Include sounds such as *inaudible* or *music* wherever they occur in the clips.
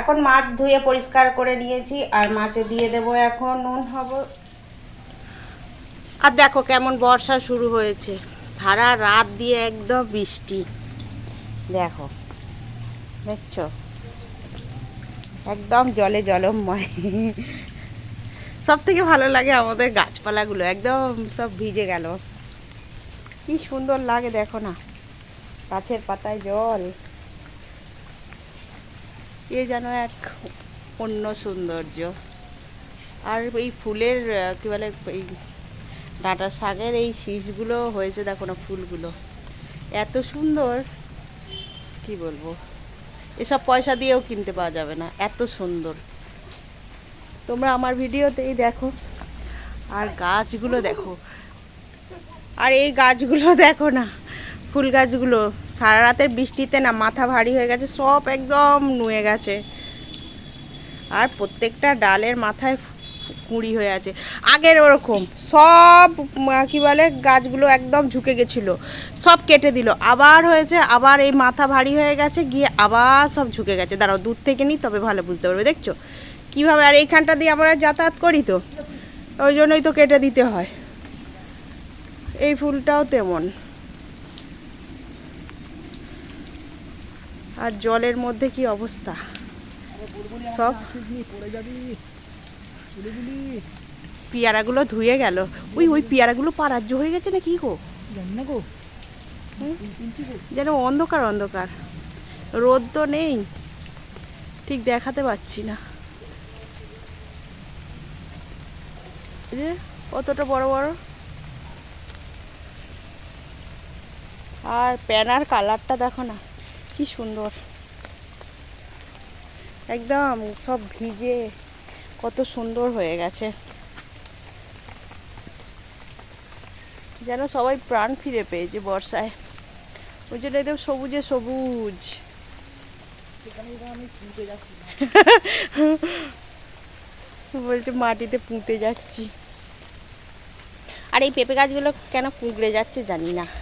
এখন মাছ ধুয়ে পরিষ্কার করে নিয়েছি, আর মাছে দিয়ে দেব এখন নুন, হব। আর দেখো কেমন বর্ষা শুরু হয়েছে, সারা রাত দিয়ে একদম বৃষ্টি। দেখো, দেখছ? একদম জলে জলময়। সব থেকে ভালো লাগে আমাদের গাছপালাগুলো, একদম সব ভিজে গেল। কি সুন্দর লাগে, দেখো না। গাছের পাতায় জল। এ যেন এক অন্য সৌন্দর্য। আর এই ফুলের কী বলে, এই ডাঁটা শাকের এই শীষগুলো হয়েছে, দেখো না ফুলগুলো। এত সুন্দর, কি বলব? এসব পয়সা দিয়েও কিনতে পাওয়া যাবে না, এত সুন্দর। তোমরা আমার ভিডিওতেই দেখো, আর গাছগুলো দেখো। আর এই গাছগুলো দেখো না, ফুল গাছগুলো। সারা রাতের বৃষ্টিতে না মাথা ভারী হয়ে গেছে, সব একদম নুয়ে গেছে। আর প্রত্যেকটা ডালের মাথায় কুঁড়ি হয়ে আছে। আগের ওরকম, সব কি বলে, গাছগুলো একদম ঝুঁকে গেছিল। সব কেটে দিল। আবার হয়েছে, আবার এই মাথা ভারী হয়ে গেছে, গিয়ে আবার সব ঝুঁকে গেছে। দাঁড়াও, দূর থেকে নিই তবে ভালো বুঝতে পারবে, দেখছ? কীভাবে, আর এইখানটা দিয়ে আমরা যাতায়াত করি তো? ওই জন্যই তো কেটে দিতে হয়। এই ফুলটাও তেমন। আর জলের মধ্যে কি অবস্থা? সব পেয়ারাগুলো ধুয়ে গেল। ওই ওই পেয়ারাগুলো পারাজ্য হয়ে গেছে না কি গো? গো যেন অন্ধকার অন্ধকার। রোদ তো নেই। ঠিক দেখাতে পাচ্ছি না। যে কতটা বড় বড়। আর প্যানার কালারটা দেখো না। কি সুন্দর। একদম সব ভিজে কত সুন্দর হয়ে গেছে। যেন সবাই প্রাণ ফিরে পেয়েছে বর্ষায়। ওই জন্য একদম সবুজে সবুজ। *laughs* বলছে মাটিতে পুঁতে যাচ্ছি। আর এই পেঁপে গাছগুলো কেন কুঁকড়ে যাচ্ছে জানি না।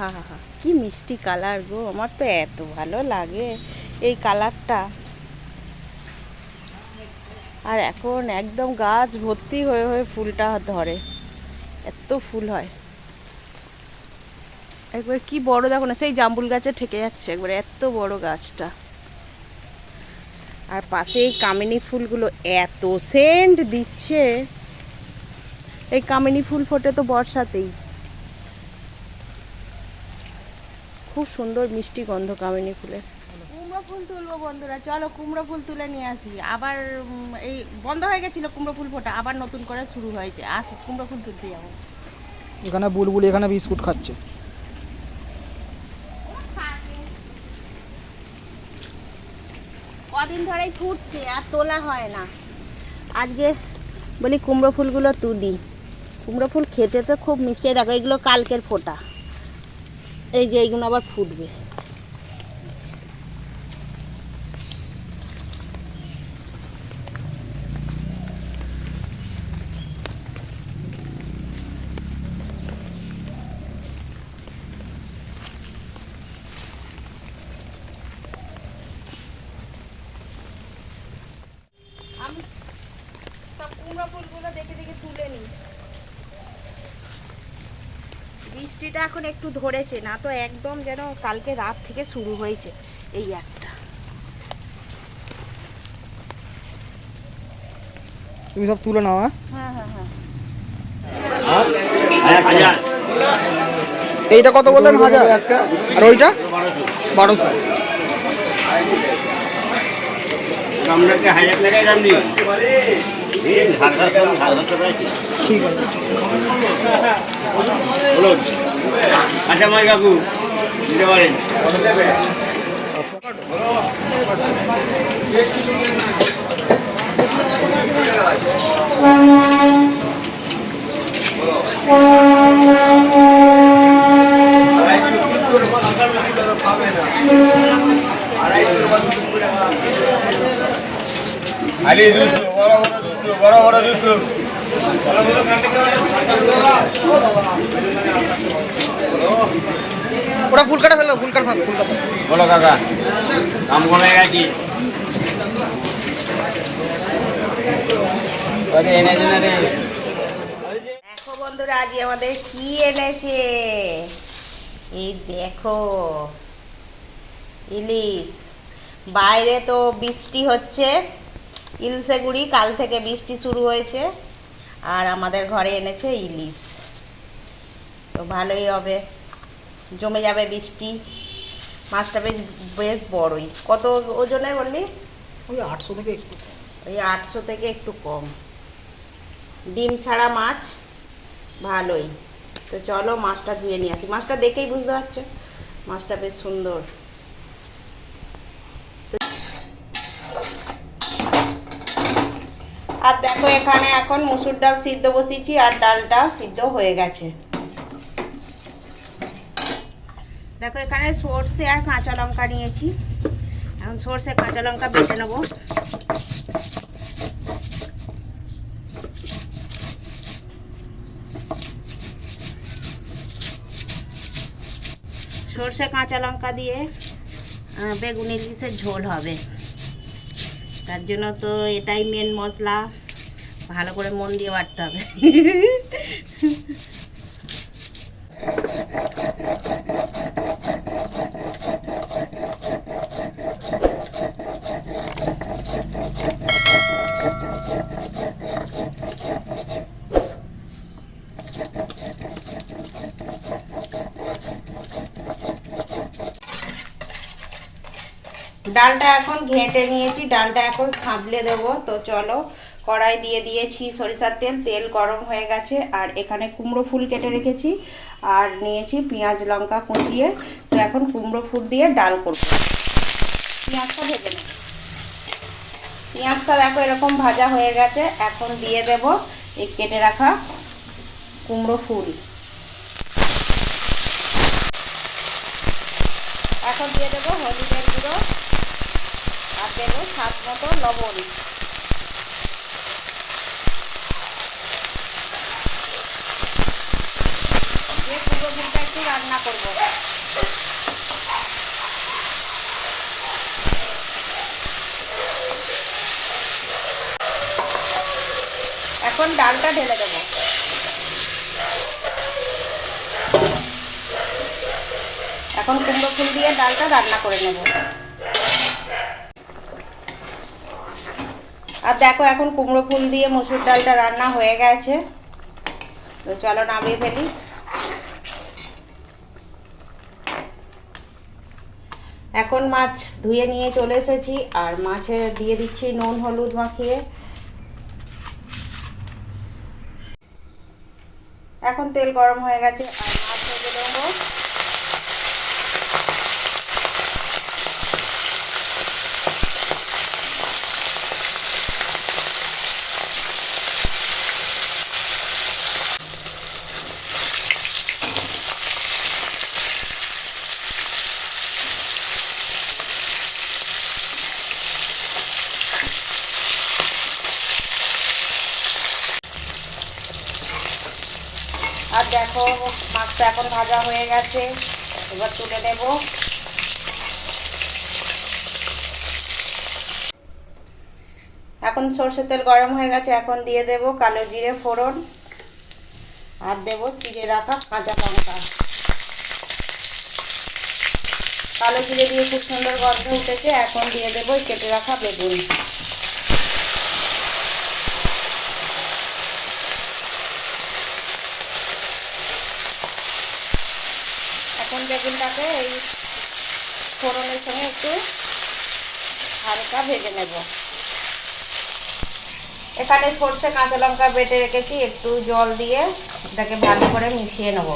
হা হা কি মিষ্টি কালার গো, আমার তো এত ভালো লাগে এই কালারটা। আর এখন একদম গাছ ভর্তি হয়ে হয়ে ফুলটা ধরে। এত ফুল হয়। একবার কি বড় দেখো না, সেই জাম্বুল গাছে ঠেকে যাচ্ছে একবার, এত বড় গাছটা। আর পাশে এই কামিনী ফুলগুলো এত সেন্ট দিচ্ছে। এই কামিনী ফুল ফোটে তো বর্ষাতেই। খুব সুন্দর মিষ্টি গন্ধ কামিনী ফুলের কুমড়ো ফুল তুলবো বন্ধুরা চলো কুমড়ো ফুল তুলে নিয়ে আসি। আবার এই বন্ধ হয়ে গেছিল কুমড়ো ফুল ফোটা আবার নতুন করে শুরু হয়েছে। আসি কুমড়ো ফুল তুলতে যাব। এখানে বুলবুল এখানে বিস্কুট খাচ্ছে। কদিন ধরেই ফুটছে আর তোলা হয় না। আজকে বলি কুমড়ো ফুলগুলো তুলি। কুমড়ো ফুল খেতে তো খুব মিষ্টি। দেখো এগুলো কালকের ফোটা। এই যে এইগুলো আবার ফুটবে। আমি সব কুমড়ো ফুলগুলো দেখে দেখে তুলে নিই। বৃষ্টিটা এখন একটু ধরেছে না তো একদম যেন কালকে রাত থেকে শুরু হয়েছে এই একটা। তুমি সব তুলে নাও হ্যাঁ? হ্যাঁ হ্যাঁ হ্যাঁ। এইটা কত বললেন হাজার? আর ওইটা? বারোশো। ঠিক আছে। বলুন আচ্ছা মাই কাকু দিতে পারেন। আরে দুশো বড় বড় দুশো বড় বড় দুশো। ওটা ফুল কাটা ফেলো ফুল কাটা থাক ফুল কাটা। বলো কাকা দাম কমে গেছি। আরে এনেছে না রে? দেখো বন্ধুরা আজ আমাদের কি এনেছে? এই দেখো ইলিশ। বাইরে তো বৃষ্টি হচ্ছে ইলসে গুড়ি কাল থেকে বৃষ্টি শুরু হয়েছে। আর আমাদের ঘরে এনেছে ইলিশ। তো ভালোই হবে। জমে যাবে বৃষ্টি। মাছটা বেশ বেশ বড়ই। কত ওজনের বললি? ওই আটশো থেকে একটু ওই আটশো থেকে একটু কম। ডিম ছাড়া মাছ? ভালোই। তো চলো মাছটা ধুয়ে নিয়ে আসি। মাছটা দেখেই বুঝতে পারছ? মাছটা বেশ সুন্দর। আর দেখো এখানে এখন মুসুর ডাল সিদ্ধ বসিয়েছি আর ডালটা সিদ্ধ হয়ে গেছে। দেখো, এখানে সর্ষে আর কাঁচা লঙ্কা নিয়েছি। এখন সর্ষে, কাঁচা লঙ্কা বেটে নেব। সর্ষে, কাঁচা লঙ্কা দিয়ে বেগুন ইলিশের ঝোল হবে। তার জন্য তো এটাই মেন মশলা। ভালো করে মন দিয়ে বাটতে হবে। *laughs* ডালটা এখন ঘেঁটে নিয়েছি, ডালটা এখন সাঁতলে দেবো। তো চলো, কড়াই দিয়ে দিয়েছি সরিষার তেল তেল গরম হয়ে গেছে, আর এখানে কুমড়ো ফুল কেটে রেখেছি, আর নিয়েছি পেঁয়াজ লঙ্কা কুচিয়ে। তো এখন কুমড়ো ফুল দিয়ে ডাল করব। পেঁয়াজটা ভেজে নেব। পেঁয়াজটা দেখো এরকম ভাজা হয়ে গেছে, এখন দিয়ে দেব এই কেটে রাখা কুমড়ো ফুল। এখন দিয়ে দেবো হলুদের গুঁড়ো। আর দেবো স্বাদ মতো লবণ। দিয়ে পুরো ফুলটা একটু রান্না করব। এখন ডালটা ঢেলে দেবো। এখন কুমড়ো ফুল দিয়ে ডালটা রান্না করে নেব। আর দেখো এখন কুমড়ো ফুল দিয়ে মসুর ডালটা রান্না হয়ে গেছে। তো চলো নামিয়ে ফেলি। এখন মাছ ধুয়ে নিয়ে চলে এসেছি আর মাছে দিয়ে দিচ্ছি নুন, হলুদ মাখিয়ে। এখন তেল গরম হয়ে গেছে আর মাছ ভেজে দেবো দেখো, মাছটা এখন ভাজা হয়ে গেছে। এবার তুলে নেব। এখন সর্ষের তেল গরম হয়ে গেছে, এখন দিয়ে দেব কালো জিরে ফোড়ন। আর দেব চিড়ে রাখা কাঁচা লঙ্কা। কালো জিরে দিয়ে খুব সুন্দর গন্ধ উঠেছে, এখন দিয়ে দেবো কেটে রাখা বেগুন এখন বেগুনটাকে এই ফোড়নের সঙ্গে একটু হালকা ভেজে নেব এখানে সর্ষে কাঁচা লঙ্কা বেটে রেখেছি একটু জল দিয়ে এটাকে ভালো করে মিশিয়ে নেব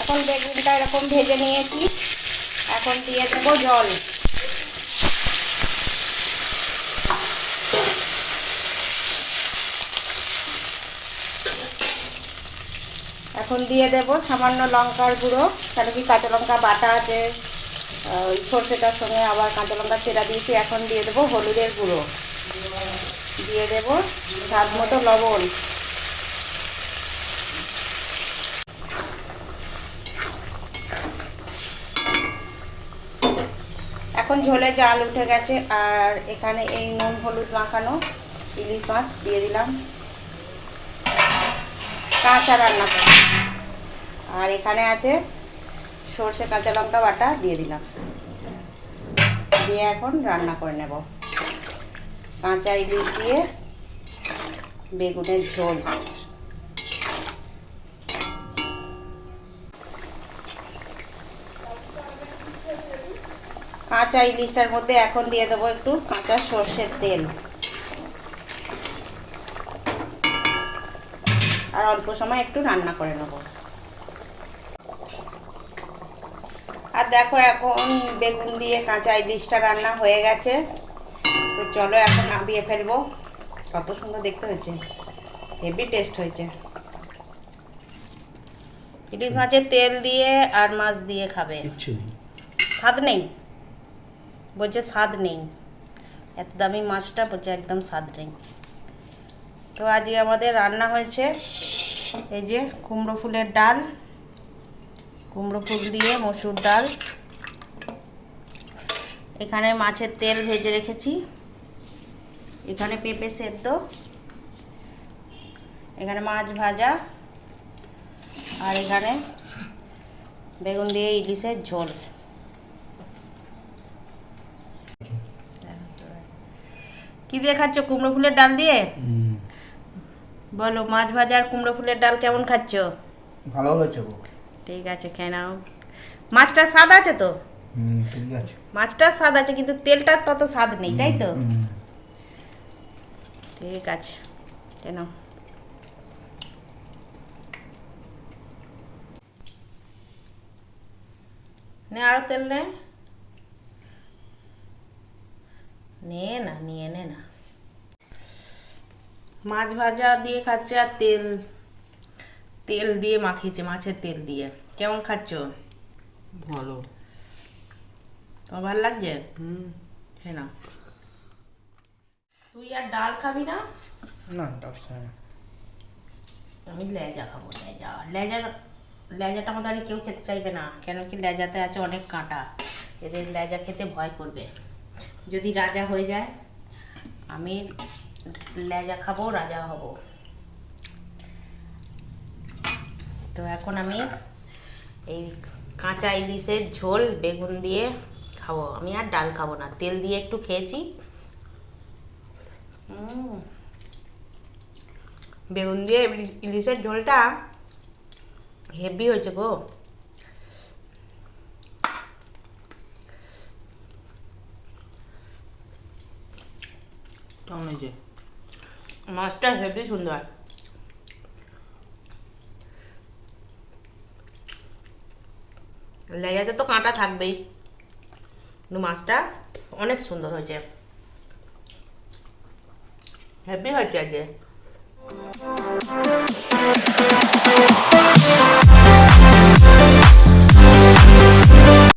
এখন বেগুনটা এরকম ভেজে নিয়েছি। এখন দিয়ে দেবো জল। এখন দিয়ে দেব সামান্য লঙ্কার গুঁড়ো। কেন কি কাঁচা লঙ্কা বাটা আছে ওই সর্ষেটার সঙ্গে আবার কাঁচা লঙ্কা চেরা দিয়েছি, এখন দিয়ে দেবো হলুদের গুঁড়ো। দিয়ে দেব স্বাদ মতো লবণ। এখন ঝোলে জাল উঠে গেছে, আর এখানে এই নুন হলুদ মাখানো ইলিশ মাছ দিয়ে দিলাম। কাঁচা রান্না করে আর এখানে আছে সর্ষে কাঁচা লঙ্কা বাটা দিয়ে দিলাম। দিয়ে এখন রান্না করে নেব। কাঁচা ইলিশ দিয়ে বেগুনের ঝোল। কাঁচা ইলিশটার মধ্যে এখন দিয়ে দেবো একটু কাঁচা সর্ষের তেল। আর অল্প সময় একটু রান্না করে নেব। আর দেখো এখন বেগুন দিয়ে কাঁচা ইলিশটা রান্না হয়ে গেছে। তো চলো এখন নামিয়ে ফেলব। কত সুন্দর দেখতে হয়েছে। হেভি টেস্ট হয়েছে। ইলিশ মাছের তেল দিয়ে আর মাছ দিয়ে খাবে। স্বাদ নেই? বলছে স্বাদ নেই। এত দামি মাছটা বলছে একদম স্বাদ নেই। তো আজকে আমাদের রান্না হয়েছে। এই যে কুমড়ো ফুলের ডাল, কুমড়ো ফুল দিয়ে মসুর ডাল। এখানে মাছের তেল ভেজে রেখেছি। এখানে পেঁপে সেদ্ধ। এখানে মাছ ভাজা। আর এখানে বেগুন দিয়ে ইলিশের ঝোল। কি দিয়ে খাচ্ছ? কুমড়ো ফুলের ডাল দিয়ে? বলো মাছ ভাজা আর কুমড়ো ফুলের ডাল কেমন খাচ্ছ? ভালো হয়েছে গো। ঠিক আছে খেয়ে নাও। মাছটা স্বাদ আছে তো? ঠিক আছে। মাছটা স্বাদ আছে কিন্তু তেলটার তত স্বাদ নেই তাই তো? ঠিক আছে কেন নে আরও তেল নে। নে না নিয়ে নে না। মাছ ভাজা দিয়ে খাচ্ছে আর তেল। তেল দিয়ে মাখিয়েছে মাছের তেল দিয়ে। কেমন খাচ্ছ? ভালো। তোমার ভালো লাগছে? হুম। হ্যাঁ না তুই আর ডাল খাবি না? না ডাক্তার না। আমি লেজা খাব লেজা। লেজা লেজাটা আমাদের আর কেউ খেতে চাইবে না কেন কি লেজাতে আছে অনেক কাঁটা। এদের লেজা খেতে ভয় করবে। যদি রাজা হয়ে যায় আমি লেজা খাব, রাজা হব। তো এখন আমি এই কাঁচা ইলিশের ঝোল, বেগুন দিয়ে খাব। আমি আর ডাল খাব না, তেল দিয়ে একটু খেয়েছি। বেগুন দিয়ে ইলিশ- ইলিশের ঝোলটা হেভি হয়েছে গো। হয়েছে? মাছটা হেভি সুন্দর। লেজাতে তো কাঁটা থাকবেই। কিন্তু মাছটা অনেক সুন্দর হয়েছে। হেভি হয়েছে আজকে।